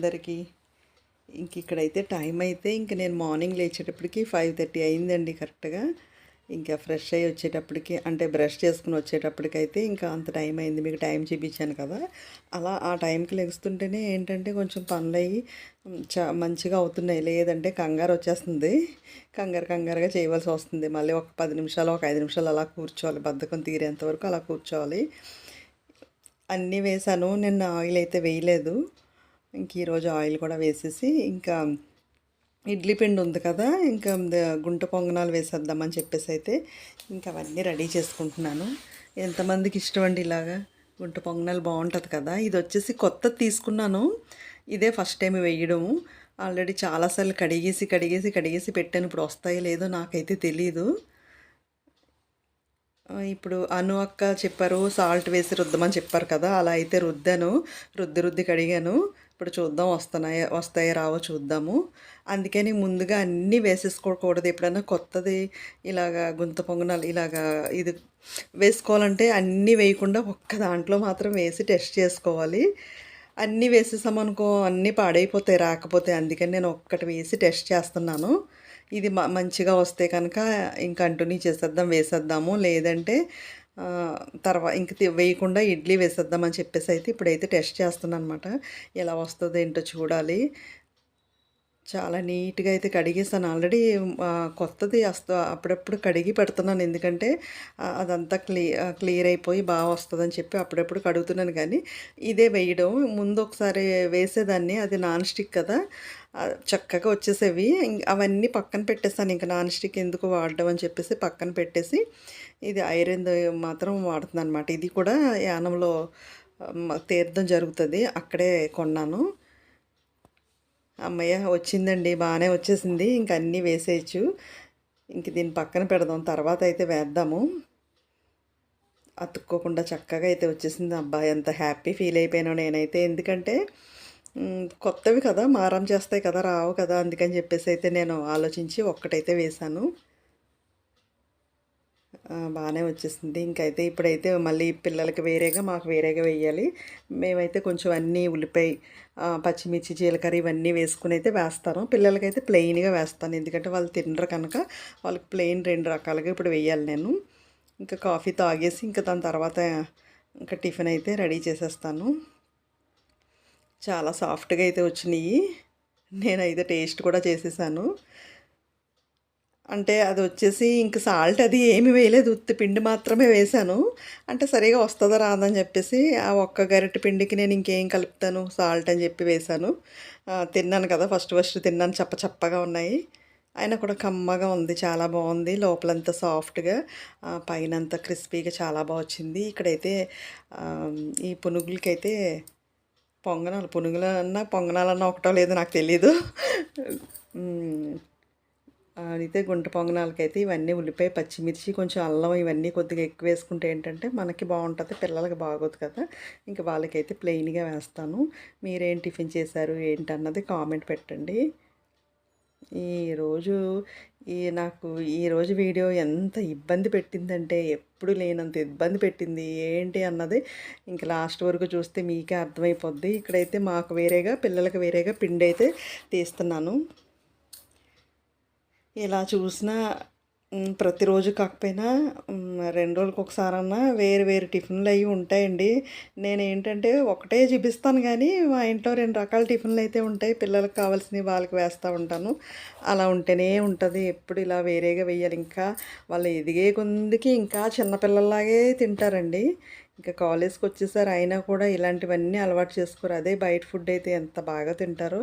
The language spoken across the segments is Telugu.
అందరికీ. ఇంక ఇక్కడైతే టైం అయితే ఇంక నేను మార్నింగ్ లేచేటప్పటికి ఫైవ్ థర్టీ అయిందండి కరెక్ట్గా ఇంకా ఫ్రెష్ అయ్యి వచ్చేటప్పటికి అంటే బ్రష్ చేసుకుని వచ్చేటప్పటికైతే ఇంకా అంత టైం అయింది. మీకు టైం చూపించాను కదా. అలా ఆ టైంకి లెగుస్తుంటేనే ఏంటంటే కొంచెం పనులు అయ్యి చా మంచిగా అవుతున్నాయి. లేదంటే కంగారు వచ్చేస్తుంది. కంగారు కంగారుగా చేయవలసి వస్తుంది. మళ్ళీ ఒక పది నిమిషాలు ఒక ఐదు నిమిషాలు అలా కూర్చోవాలి. బద్ధకం తీరేంత వరకు అలా కూర్చోవాలి. అన్నీ వేసాను నిన్న ఆయిల్ అయితే వేయలేదు. ఇంక ఈరోజు ఆయిల్ కూడా వేసేసి ఇంకా ఇడ్లీ పిండి ఉంది కదా ఇంకా గుంట పొంగనాలు వేసేద్దామని చెప్పేసి అయితే ఇంకా అవన్నీ రెడీ చేసుకుంటున్నాను. ఎంతమందికి ఇష్టం అండి ఇలాగా గుంట పొంగనాలు? బాగుంటుంది కదా. ఇది వచ్చేసి కొత్తది తీసుకున్నాను. ఇదే ఫస్ట్ టైం వేయడము ఆల్రెడీ చాలాసార్లు కడిగేసి కడిగేసి కడిగేసి పెట్టాను. ఇప్పుడు వస్తాయో లేదో నాకైతే తెలీదు. ఇప్పుడు అను అక్క చెప్పారు సాల్ట్ వేసి రుద్దమని చెప్పారు కదా అలా అయితే రుద్దాను. రుద్ది రుద్ది కడిగాను. ఇప్పుడు చూద్దాం వస్తున్నాయా వస్తాయో రావో చూద్దాము. అందుకని ముందుగా అన్నీ వేసేసుకోకూడదు. ఎప్పుడైనా కొత్తది ఇలాగా గుంత పొంగనాలు ఇలాగా ఇది వేసుకోవాలంటే అన్నీ వేయకుండా ఒక్క దాంట్లో మాత్రం వేసి టెస్ట్ చేసుకోవాలి. అన్నీ వేసేసామనుకో అన్నీ పాడైపోతాయి రాకపోతే అందుకని నేను ఒక్కటి వేసి టెస్ట్ చేస్తున్నాను. ఇది మ మంచిగా వస్తే కనుక ఇంక కంటిన్యూ చేసేద్దాం వేసేద్దాము. లేదంటే తర్వాత ఇంక వేయకుండా ఇడ్లీ వేసేద్దామని చెప్పేసి అయితే ఇప్పుడైతే టెస్ట్ చేస్తున్నాను అనమాట ఎలా వస్తుందో ఏంటో చూడాలి. చాలా నీట్గా అయితే కడిగేసాను. ఆల్రెడీ కొత్తది వస్తా అప్పుడప్పుడు కడిగి పెడుతున్నాను. ఎందుకంటే అదంతా క్లీ క్లియర్ అయిపోయి బాగా వస్తుందని చెప్పి అప్పుడప్పుడు కడుగుతున్నాను. కానీ ఇదే వేయడం. ముందు ఒకసారి వేసేదాన్ని. అది నాన్ స్టిక్ కదా. చక్కగా వచ్చేసేవి. ఇం- అవన్నీ పక్కన పెట్టేస్తాను ఇంకా నాన్ స్టిక్ ఎందుకు వాడడం అని చెప్పేసి పక్కన పెట్టేసి ఇది ఐరన్ మాత్రం వాడుతున్నాను అనమాట ఇది కూడా యానంలో తీర్థం జరుగుతుంది. అక్కడే కొన్నాను. అమ్మయ్య వచ్చిందండి. బాగానే వచ్చేసింది. ఇంక అన్నీ వేసేయచ్చు. ఇంక దీన్ని పక్కన పెడదాం. తర్వాత అయితే వేద్దాము. అతుక్కోకుండా చక్కగా అయితే వచ్చేసింది అబ్బాయి. ఎంత హ్యాపీ ఫీల్ అయిపోయాను నేనైతే. ఎందుకంటే కొత్తవి కదా. మారం చేస్తాయి కదా రావు కదా. అందుకని చెప్పేసి అయితే నేను ఆలోచించి ఒక్కటైతే వేశాను. బాగానే వచ్చేసింది. ఇంకైతే ఇప్పుడైతే మళ్ళీ పిల్లలకి వేరేగా మాకు వేరేగా వేయాలి. మేమైతే కొంచెం అన్నీ ఉల్లిపాయ పచ్చిమిర్చి జీలకర్ర ఇవన్నీ వేసుకుని అయితే వేస్తాను. పిల్లలకైతే ప్లెయిన్గా వేస్తాను. ఎందుకంటే వాళ్ళు తినరు కనుక వాళ్ళకి ప్లెయిన్ రెండు రకాలుగా ఇప్పుడు వేయాలి నేను. ఇంకా కాఫీ తాగేసి ఇంకా దాని తర్వాత ఇంకా టిఫిన్ అయితే రెడీ చేసేస్తాను. చాలా సాఫ్ట్గా అయితే వచ్చినాయి. నేనైతే టేస్ట్ కూడా చేసేసాను. అంటే అది వచ్చేసి ఇంక సాల్ట్ అది ఏమి వేయలేదు. ఉత్తి పిండి మాత్రమే వేశాను. అంటే సరిగా వస్తుందా రాదని చెప్పేసి ఆ ఒక్క గరిటె పిండికి నేను ఇంకేం కలుపుతాను? సాల్ట్ అని చెప్పి వేశాను. తిన్నాను కదా ఫస్ట్ ఫస్ట్ తిన్నాను. చప్ప చప్పగా ఉన్నాయి. అయినా కూడా కమ్మగా ఉంది. చాలా బాగుంది. లోపలంతా సాఫ్ట్గా పైన అంతా క్రిస్పీగా చాలా బాగా వచ్చింది. ఇక్కడైతే ఈ పునుగులకైతే పొంగనాలు. పునుగులన్నా పొంగనాలన్నా ఒకటో లేదో నాకు తెలీదు. అయితే గుంట పొంగనాలకైతే ఇవన్నీ ఉల్లిపాయ పచ్చిమిర్చి కొంచెం అల్లం ఇవన్నీ కొద్దిగా ఎక్కువ వేసుకుంటే ఏంటంటే మనకి బాగుంటుంది పిల్లలకి బాగోదు కదా. ఇంకా వాళ్ళకైతే ప్లెయిన్గా వేస్తాను. మీరేం టిఫిన్ చేశారు ఏంటన్నది కామెంట్ పెట్టండి. ఈరోజు ఈ నాకు ఈరోజు వీడియో ఎంత ఇబ్బంది పెట్టిందంటే ఎప్పుడు లేనంత ఇబ్బంది పెట్టింది. ఏంటి అన్నది ఇంక లాస్ట్ వరకు చూస్తే మీకే అర్థమైపోద్ది. ఇక్కడైతే మాకు వేరేగా పిల్లలకి వేరేగా పిండి అయితే తీస్తున్నాను. ఇలా చూసినా ప్రతిరోజు కాకపోయినా రెండు రోజులకు ఒకసారన్నా వేరు వేరు టిఫిన్లు అవి ఉంటాయండి. నేను ఏంటంటే ఒకటే చూపిస్తాను కానీ మా ఇంట్లో రెండు రకాల టిఫిన్లు అయితే ఉంటాయి. పిల్లలకు కావాల్సినవి వాళ్ళకి వేస్తూ ఉంటాను. అలా ఉంటేనే ఉంటుంది. ఎప్పుడు ఇలా వేరేగా వేయాలి ఇంకా వాళ్ళు ఎదిగే కొందికి ఇంకా చిన్నపిల్లలాగే తింటారండి. ఇంకా కాలేజ్కి వచ్చేసారు అయినా కూడా ఇలాంటివన్నీ అలవాటు చేసుకోరు. అదే బయట ఫుడ్ అయితే ఎంత బాగా తింటారో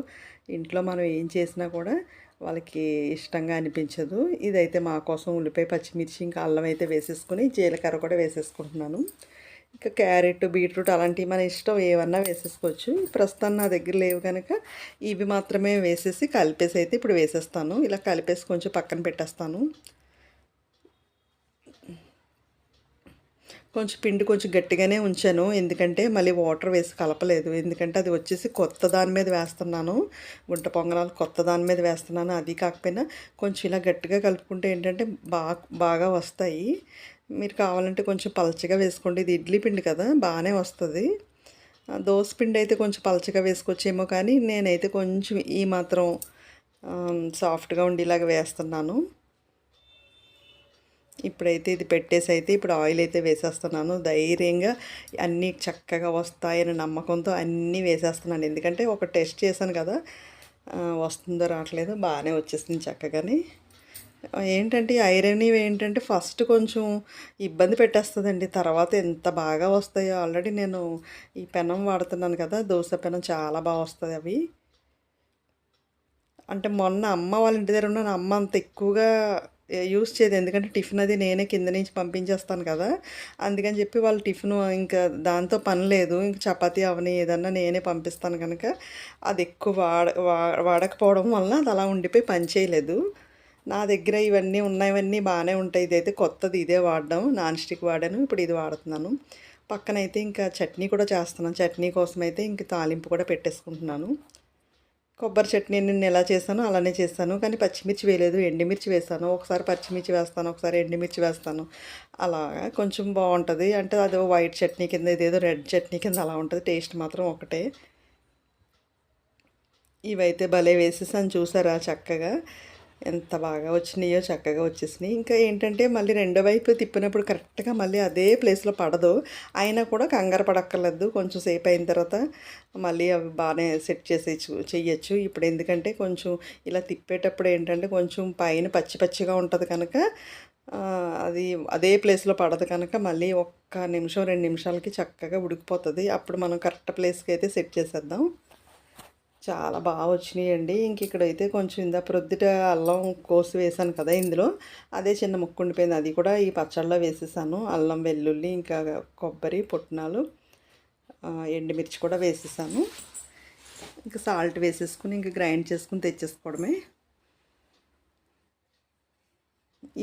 ఇంట్లో మనం ఏం చేసినా కూడా వాళ్ళకి ఇష్టంగా అనిపించదు. ఇదైతే మా కోసం ఉల్లిపాయ పచ్చిమిర్చి ఇంకా అల్లం అయితే వేసేసుకుని జీలకర్ర కూడా వేసేసుకుంటున్నాను. ఇంకా క్యారెట్ బీట్రూట్ అలాంటివి మన ఇష్టం ఏమన్నా వేసేసుకోవచ్చు. ప్రస్తుతం నా దగ్గర లేవు కనుక ఇవి మాత్రమే వేసేసి కలిపేసి అయితే ఇప్పుడు వేసేస్తాను. ఇలా కలిపేసి కొంచెం పక్కన పెట్టేస్తాను. కొంచెం పిండి కొంచెం గట్టిగానే ఉంచాను. ఎందుకంటే మళ్ళీ వాటర్ వేసి కలపలేదు. ఎందుకంటే అది వచ్చేసి కొత్త దాని మీద వేస్తున్నాను. గుంట పొంగనాలు కొత్త దాని మీద వేస్తున్నాను. అది కాకపోయినా కొంచెం ఇలా గట్టిగా కలుపుకుంటే ఏంటంటే బాగా బాగా వస్తాయి. మీరు కావాలంటే కొంచెం పలచగా వేసుకోండి. ఇది ఇడ్లీ పిండి కదా బాగానే వస్తుంది. ఆ, దోస పిండి అయితే కొంచెం పలచగా వేసుకొచ్చేమో కానీ నేనైతే కొంచెం ఈ మాత్రం సాఫ్ట్గా ఉండేలాగా వేస్తున్నాను. ఇప్పుడైతే ఇది పెట్టేసి అయితే ఇప్పుడు ఆయిల్ అయితే వేసేస్తున్నాను. ధైర్యంగా అన్నీ చక్కగా వస్తాయని నమ్మకంతో అన్నీ వేసేస్తున్నాను. ఎందుకంటే ఒక టెస్ట్ చేశాను కదా వస్తుందో రావట్లేదు బాగానే వచ్చేసింది చక్కగాని. ఏంటంటే ఐరన్ ఏంటంటే ఫస్ట్ కొంచెం ఇబ్బంది పెట్టేస్తుందండి. తర్వాత ఎంత బాగా వస్తాయో ఆల్రెడీ నేను ఈ పెనం వాడుతున్నాను కదా దోశ పెనం చాలా బాగా వస్తుంది అవి. అంటే మొన్న అమ్మ వాళ్ళ ఇంటి దగ్గర ఉన్న అమ్మ అంత ఎక్కువగా యూస్ చేయదు. ఎందుకంటే టిఫిన్ అది నేనే కింద నుంచి పంపించేస్తాను కదా. అందుకని చెప్పి వాళ్ళు టిఫిన్ ఇంకా దాంతో పని లేదు. ఇంక చపాతీ అవని ఏదన్నా నేనే పంపిస్తాను కనుక అది ఎక్కువ వాడ వా- వాడకపోవడం వలన అది అలా ఉండిపోయి పని చేయలేదు. నా దగ్గర ఇవన్నీ ఉన్నవన్నీ బాగానే ఉంటాయి. ఇదైతే కొత్తది. ఇదే వాడడం. నాన్ స్టిక్ వాడాను. ఇప్పుడు ఇది వాడుతున్నాను. పక్కనైతే ఇంకా చట్నీ కూడా చేస్తున్నాను. చట్నీ కోసం అయితే ఇంక తాలింపు కూడా పెట్టేసుకుంటున్నాను. కొబ్బరి చట్నీ నేను ఎలా చేశాను అలానే చేస్తాను. కానీ పచ్చిమిర్చి వేయలేదు. ఎండిమిర్చి వేస్తాను. ఒకసారి పచ్చిమిర్చి వేస్తాను. ఒకసారి ఎండుమిర్చి వేస్తాను. అలాగా కొంచెం బాగుంటుంది. అంటే అదో వైట్ చట్నీ కింద ఇదేదో రెడ్ చట్నీ కింద అలా ఉంటుంది. టేస్ట్ మాత్రం ఒకటే. ఇవైతే భలే వేసేసాను. చూసారా? చక్కగా. ఎంత బాగా వచ్చినాయో చక్కగా వచ్చేసినాయి. ఇంకా ఏంటంటే మళ్ళీ రెండో వైపు తిప్పినప్పుడు కరెక్ట్గా మళ్ళీ అదే ప్లేస్లో పడదు. అయినా కూడా కంగారు పడక్కర్లేదు. కొంచెం సేపు అయిన తర్వాత మళ్ళీ అవి బాగానే సెట్ చేసి చెయ్యొచ్చు. ఇప్పుడు ఎందుకంటే కొంచెం ఇలా తిప్పేటప్పుడు ఏంటంటే కొంచెం పైన పచ్చి పచ్చిగా ఉంటుంది కనుక అది అదే ప్లేస్లో పడదు కనుక మళ్ళీ ఒక్క నిమిషం రెండు నిమిషాలకి చక్కగా ఉడికిపోతుంది. అప్పుడు మనం కరెక్ట్ ప్లేస్కి అయితే సెట్ చేసేద్దాం. చాలా బాగా వచ్చినాయండి. ఇంక ఇక్కడైతే కొంచెం ఇందా ప్రొద్దుట అల్లం కోసి వేసాను కదా ఇందులో. అదే చిన్న ముక్కు ఉండిపోయింది అది కూడా ఈ పచ్చళ్ళలో వేసేసాను. అల్లం వెల్లుల్లి ఇంకా కొబ్బరి పుట్నాలు ఎండుమిర్చి కూడా వేసేసాను. ఇంకా సాల్ట్ వేసేసుకుని ఇంకా గ్రైండ్ చేసుకుని తెచ్చేసుకోవడమే.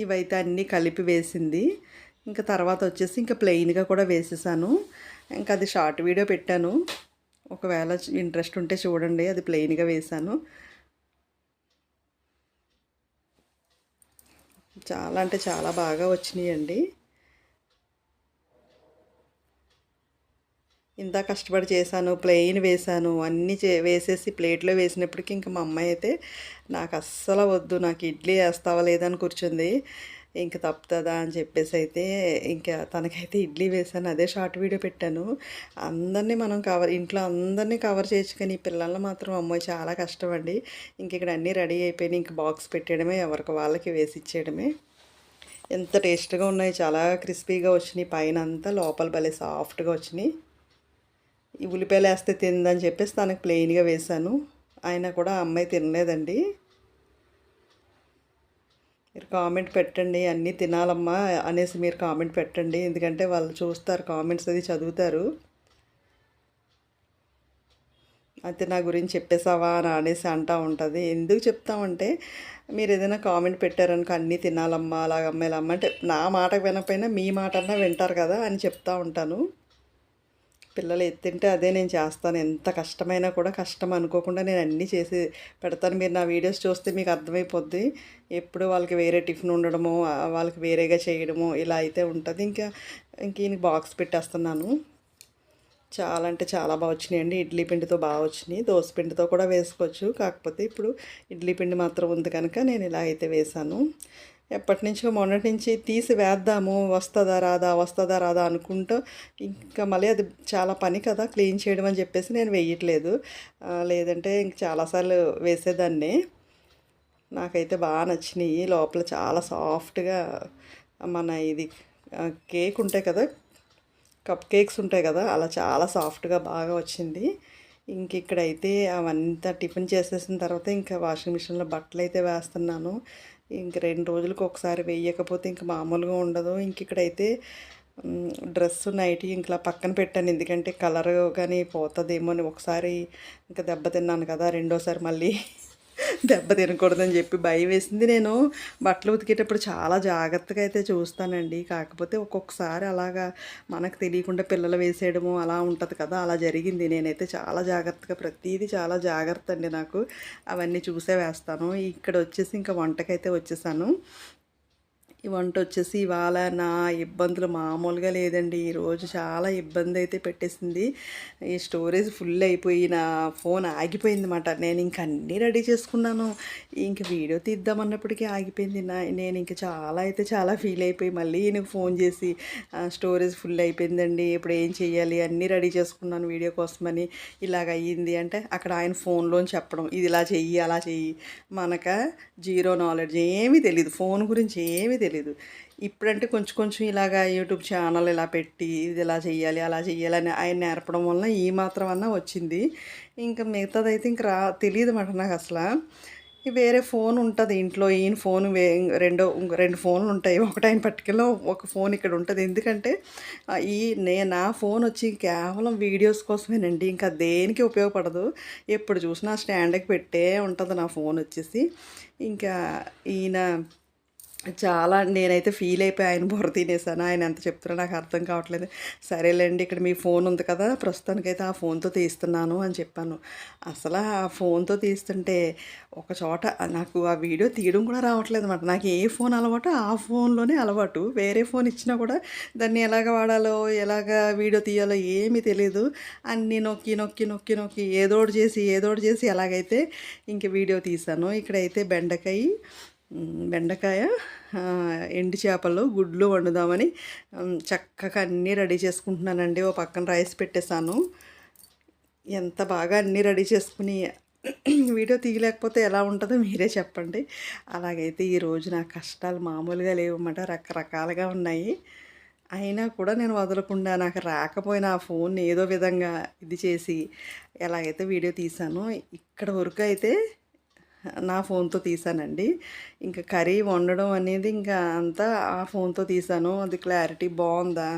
ఇవైతే అన్నీ కలిపి వేసింది. ఇంకా తర్వాత వచ్చేసి ఇంకా ప్లెయిన్గా కూడా వేసేసాను. ఇంకా అది షార్ట్ వీడియో పెట్టాను. ఒకవేళ ఇంట్రెస్ట్ ఉంటే చూడండి అది ప్లెయిన్గా వేసాను చాలా అంటే చాలా బాగా వచ్చినాయండి. ఇంత కష్టపడి చేశాను ప్లెయిన్ వేశాను అన్నీ చే వేసేసి ప్లేట్లో వేసినప్పటికీ ఇంకా మా అమ్మాయి అయితే నాకు అస్సలు వద్దు నాకు ఇడ్లీ వేస్తావా లేదని కూర్చుంది. ఇంక తప్పుతుందా అని చెప్పేసి అయితే ఇంకా తనకైతే ఇడ్లీ వేశాను అదే షార్ట్ వీడియో పెట్టాను. అందరినీ మనం కవర్ ఇంట్లో అందరినీ కవర్ చేయొచ్చు కానీ ఈ పిల్లల్ని మాత్రం అమ్మాయి చాలా కష్టం అండి ఇంక ఇక్కడ అన్నీ రెడీ అయిపోయినాయి. ఇంక బాక్స్ పెట్టేయడమే ఎవరికి వాళ్ళకి వేసి ఇచ్చేయడమే. ఎంత టేస్ట్గా ఉన్నాయి. చాలా క్రిస్పీగా వచ్చినాయి. పైన అంతా లోపల భలే సాఫ్ట్గా వచ్చినాయి. ఈ ఉల్లిపాయలు వేస్తే తిందని చెప్పేసి తనకు ప్లెయిన్గా వేశాను ఆయన కూడా అమ్మాయి తినలేదండి. మీరు కామెంట్ పెట్టండి అన్నీ తినాలమ్మా అనేసి మీరు కామెంట్ పెట్టండి. ఎందుకంటే వాళ్ళు చూస్తారు కామెంట్స్ అది చదువుతారు. అయితే నా గురించి చెప్పేసావా అని అనేసి అంటూ ఉంటుంది. ఎందుకు చెప్తామంటే మీరు ఏదైనా కామెంట్ పెట్టారనుకో అన్నీ తినాలమ్మా అలాగ అమ్మాయిలమ్మ అంటే నా మాట వినకపోయినా మీ మాట అన్నా వింటారు కదా అని చెప్తా ఉంటాను. పిల్లలు ఎత్తింటే అదే నేను చేస్తాను. ఎంత కష్టమైనా కూడా కష్టం అనుకోకుండా నేను అన్నీ చేసి పెడతాను. మీరు నా వీడియోస్ చూస్తే మీకు అర్థమైపోద్ది. ఎప్పుడు వాళ్ళకి వేరే టిఫిన్ ఉండడము వాళ్ళకి వేరేగా చేయడము ఇలా అయితే ఉంటుంది. ఇంకా ఇంక ఈయనకి బాక్స్ పెట్టేస్తున్నాను. చాలా అంటే చాలా బాగా వచ్చినాయండి. ఇడ్లీ పిండితో బాగా వచ్చినాయి. దోశ పిండితో కూడా వేసుకోవచ్చు. కాకపోతే ఇప్పుడు ఇడ్లీ పిండి మాత్రం ఉంది కనుక నేను ఇలా అయితే వేశాను. ఎప్పటి నుంచో మొన్నటి నుంచి తీసి వేద్దాము వస్తుందా రాదా వస్తుందా రాదా అనుకుంటూ ఇంకా మళ్ళీ అది చాలా పని కదా క్లీన్ చేయడం అని చెప్పేసి నేను వేయట్లేదు. లేదంటే ఇంక చాలాసార్లు వేసేదాన్ని. నాకైతే బాగా నచ్చినాయి. లోపల చాలా సాఫ్ట్గా మన ఇది కేక్ ఉంటాయి కదా కప్ కేక్స్ ఉంటాయి కదా అలా చాలా సాఫ్ట్గా బాగా వచ్చింది. ఇంక ఇక్కడైతే అవంతా టిఫిన్ చేసేసిన తర్వాత ఇంకా వాషింగ్ మిషన్లో బట్టలు అయితే వేస్తున్నాను. ఇంక రెండు రోజులకు ఒకసారి వేయకపోతే ఇంక మామూలుగా ఉండదు. ఇంక ఇక్కడైతే డ్రెస్ నైట్ ఇంకలా పక్కన పెట్టాను. ఎందుకంటే కలర్ కానీ పోతుందేమో అని ఒకసారి ఇంకా దెబ్బతిన్నాను కదా రెండోసారి మళ్ళీ. దెబ్బ తినకూడదని చెప్పి భయం వేసింది నేను. బట్టలు ఉతికేటప్పుడు చాలా జాగ్రత్తగా అయితే చూస్తానండి. కాకపోతే ఒక్కొక్కసారి అలాగా మనకు తెలియకుండా పిల్లలు వేసేయడము అలా ఉంటుంది కదా అలా జరిగింది. నేనైతే చాలా జాగ్రత్తగా ప్రతిదీ చాలా జాగ్రత్త అండి నాకు. అవన్నీ చూసే వేస్తాను. ఇక్కడ వచ్చేసి ఇంకా వంటకైతే వచ్చేసాను. ఈ వంట వచ్చేసి ఇవాళ నా ఇబ్బందులు మామూలుగా లేదండి. ఈరోజు చాలా ఇబ్బంది అయితే పెట్టేసింది. ఈ స్టోరేజ్ ఫుల్ అయిపోయి నా ఫోన్ ఆగిపోయింది అనమాట నేను ఇంక అన్నీ రెడీ చేసుకున్నాను. ఇంక వీడియో తీద్దామన్నప్పటికీ ఆగిపోయింది. నా నేను ఇంక చాలా అయితే చాలా ఫీల్ అయిపోయి మళ్ళీ నేను ఫోన్ చేసి స్టోరేజ్ ఫుల్ అయిపోయిందండి. ఇప్పుడు ఏం చేయాలి అన్నీ రెడీ చేసుకున్నాను వీడియో కోసమని. ఇలాగ అయ్యింది అంటే అక్కడ ఆయన ఫోన్లోని చెప్పడం ఇది ఇలా చెయ్యి అలా చెయ్యి. మనక జీరో నాలెడ్జ్ ఏమీ తెలియదు ఫోన్ గురించి ఏమీ తెలియదు ఇప్పుడంటే కొంచెం కొంచెం ఇలాగా యూట్యూబ్ ఛానల్ ఇలా పెట్టి ఇది ఇలా చేయాలి అలా చేయాలి అని ఆయన నేర్పడం వలన ఈ మాత్రం అన్నా వచ్చింది. ఇంకా మిగతాదైతే ఇంక రా తెలియదు మాట నాకు అసలు. వేరే ఫోన్ ఉంటుంది ఇంట్లో ఈయన ఫోన్ వే రెండో రెండు ఫోన్లు ఉంటాయి. ఒకటి ఆయన పట్టుకెళ్ళి ఒక ఫోన్ ఇక్కడ ఉంటుంది. ఎందుకంటే ఈ నే నా ఫోన్ వచ్చి కేవలం వీడియోస్ కోసమేనండి. ఇంకా దేనికి ఉపయోగపడదు. ఎప్పుడు చూసినా స్టాండ్కి పెట్టే ఉంటుంది నా ఫోన్ వచ్చేసి. ఇంకా ఈయన చాలా నేనైతే ఫీల్ అయిపోయి ఆయన బుర్ర తినేసాను. ఆయన ఎంత చెప్తున్నా నాకు అర్థం కావట్లేదు. సరేలేండి ఇక్కడ మీ ఫోన్ ఉంది కదా ప్రస్తుతానికైతే ఆ ఫోన్తో తీస్తున్నాను అని చెప్పాను. అసలు ఆ ఫోన్తో తీస్తుంటే ఒక చోట నాకు ఆ వీడియో తీయడం కూడా రావట్లేదు అనమాట నాకు ఏ ఫోన్ అలవాటు ఆ ఫోన్లోనే అలవాటు. వేరే ఫోన్ ఇచ్చినా కూడా దాన్ని ఎలాగ వాడాలో ఎలాగ వీడియో తీయాలో ఏమీ తెలియదు అన్నీ నొక్కి నొక్కి నొక్కి నొక్కి ఏదోటి చేసి ఏదోటి చేసి ఎలాగైతే ఇంక వీడియో తీసాను ఇక్కడైతే బెండకాయ బెండకాయ ఎండి ఎండు చేపలు గుడ్లు వండుదామని చక్కగా అన్నీ రెడీ చేసుకుంటున్నానండి. ఓ పక్కన రైస్ పెట్టేశాను. ఎంత బాగా అన్నీ రెడీ చేసుకుని వీడియో తీయలేకపోతే ఎలా ఉంటుందో మీరే చెప్పండి. అలాగైతే ఈరోజు నా కష్టాలు మామూలుగా లేవన్నమాట రకరకాలుగా ఉన్నాయి. అయినా కూడా నేను వదలకుండా నాకు రాకపోయినా ఆ ఫోన్ ఏదో విధంగా ఇది చేసి ఎలాగైతే వీడియో తీసానో ఇక్కడ వరకు అయితే నా ఫోన్తో తీసానండి. ఇంకా కర్రీ వండడం అనేది ఇంకా అంతా ఆ ఫోన్తో తీసాను. అది క్లారిటీ బాగుందా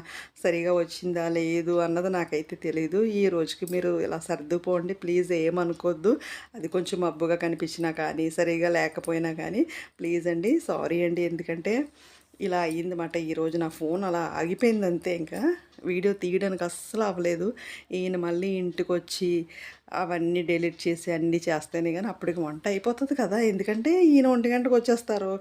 సరిగా వచ్చిందా? లేదు అన్నది నాకైతే తెలియదు ఈ రోజుకి మీరు ఇలా సర్దుపోండి ప్లీజ్ ఏమనుకోవద్దు అది కొంచెం మబ్బుగా కనిపించినా కానీ సరిగా లేకపోయినా కానీ ప్లీజ్ అండి. సారీ అండి. ఎందుకంటే ఇలా అయ్యిందన్నమాట. ఈరోజు నా ఫోన్ అలా ఆగిపోయింది అంతే ఇంకా. వీడియో తీయడానికి అస్సలు అవ్వలేదు. ఈయన మళ్ళీ ఇంటికి వచ్చి అవన్నీ డిలీట్ చేసి అన్నీ చేస్తేనే కానీ అప్పటికి వంట అయిపోతుంది కదా. ఎందుకంటే ఈయన ఒంటి గంటకు వచ్చేస్తారు.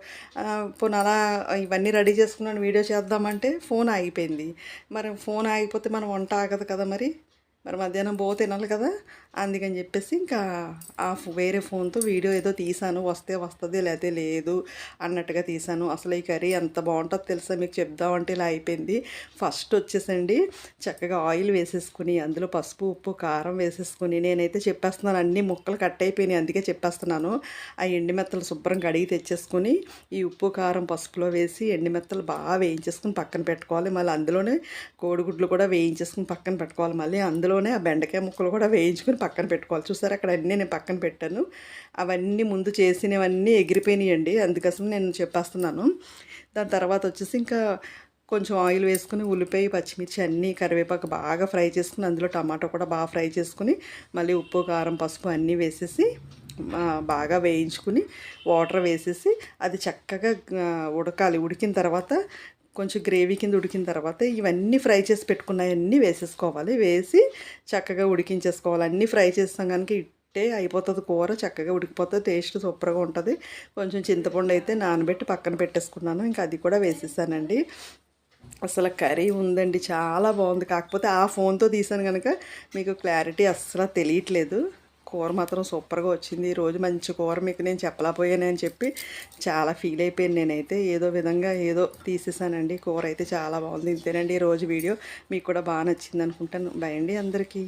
పోనీ అలా ఇవన్నీ రెడీ చేసుకున్నాను వీడియో చేద్దామంటే ఫోన్ ఆగిపోయింది. మరి ఫోన్ ఆగిపోతే మనం వంట ఆగదు కదా మరి? మరి మధ్యాహ్నం బో తినాలి కదా అందుకని చెప్పేసి ఇంకా ఆ వేరే ఫోన్తో వీడియో ఏదో తీసాను వస్తే వస్తుంది లేకపోతే లేదు అన్నట్టుగా తీసాను. అసలు ఈ కర్రీ ఎంత బాగుంటుందో తెలుసా మీకు చెప్దామంటే ఇలా అయిపోయింది. ఫస్ట్ వచ్చేసండి చక్కగా ఆయిల్ వేసేసుకుని అందులో పసుపు ఉప్పు కారం వేసేసుకుని నేనైతే చెప్పేస్తున్నాను అన్ని ముక్కలు కట్ అయిపోయినాయి అందుకే చెప్పేస్తున్నాను. ఆ ఎండి మెత్తలు శుభ్రం కడిగి తెచ్చేసుకుని ఈ ఉప్పు కారం పసుపులో వేసి ఎండి మెత్తలు బాగా వేయించేసుకుని పక్కన పెట్టుకోవాలి. మళ్ళీ అందులోనే కోడిగుడ్లు కూడా వేయించేసుకుని పక్కన పెట్టుకోవాలి. మళ్ళీ అందులో అందులోనే ఆ బెండకాయ ముక్కలు కూడా వేయించుకొని పక్కన పెట్టుకోవాలి. చూసారు అక్కడ అన్నీ నేను పక్కన పెట్టాను. అవన్నీ ముందు చేసినవన్నీ ఎగిరిపోయినాయండి. అందుకోసం నేను చెప్పేస్తున్నాను. దాని తర్వాత వచ్చేసి ఇంకా కొంచెం ఆయిల్ వేసుకుని ఉల్లిపాయ పచ్చిమిర్చి అన్నీ కరివేపాకు బాగా ఫ్రై చేసుకుని అందులో టమాటో కూడా బాగా ఫ్రై చేసుకుని మళ్ళీ ఉప్పు కారం పసుపు అన్నీ వేసేసి బాగా వేయించుకుని వాటర్ వేసేసి అది చక్కగా ఉడకాలి. ఉడికిన తర్వాత కొంచెం గ్రేవీ కింద ఉడికిన తర్వాత ఇవన్నీ ఫ్రై చేసి పెట్టుకున్నవన్నీ వేసేసుకోవాలి. వేసి చక్కగా ఉడికించేసుకోవాలి. అన్నీ ఫ్రై చేస్తాం కనుక ఇట్టే అయిపోతుంది కూర చక్కగా ఉడికిపోతుంది టేస్ట్ సూపర్గా ఉంటుంది. కొంచెం చింతపండు అయితే నానబెట్టి పక్కన పెట్టేసుకున్నాను. ఇంకా అది కూడా వేసేసానండి. అసలు కర్రీ ఉందండి. చాలా బాగుంది. కాకపోతే ఆ ఫోన్తో తీసాను కనుక మీకు క్లారిటీ అస్సలు తెలియట్లేదు. కూర మాత్రం సూపర్గా వచ్చింది. ఈరోజు మంచి కూర మీకు నేను చెప్పలేకపోయానని చెప్పి చాలా ఫీల్ అయిపోయాను నేనైతే. ఏదో విధంగా ఏదో తీసేసానండి. కూర అయితే చాలా బాగుంది. ఇంతేనండి ఈరోజు వీడియో. మీకు కూడా బాగా నచ్చింది అనుకుంటాను. బాయ్ అందరికీ.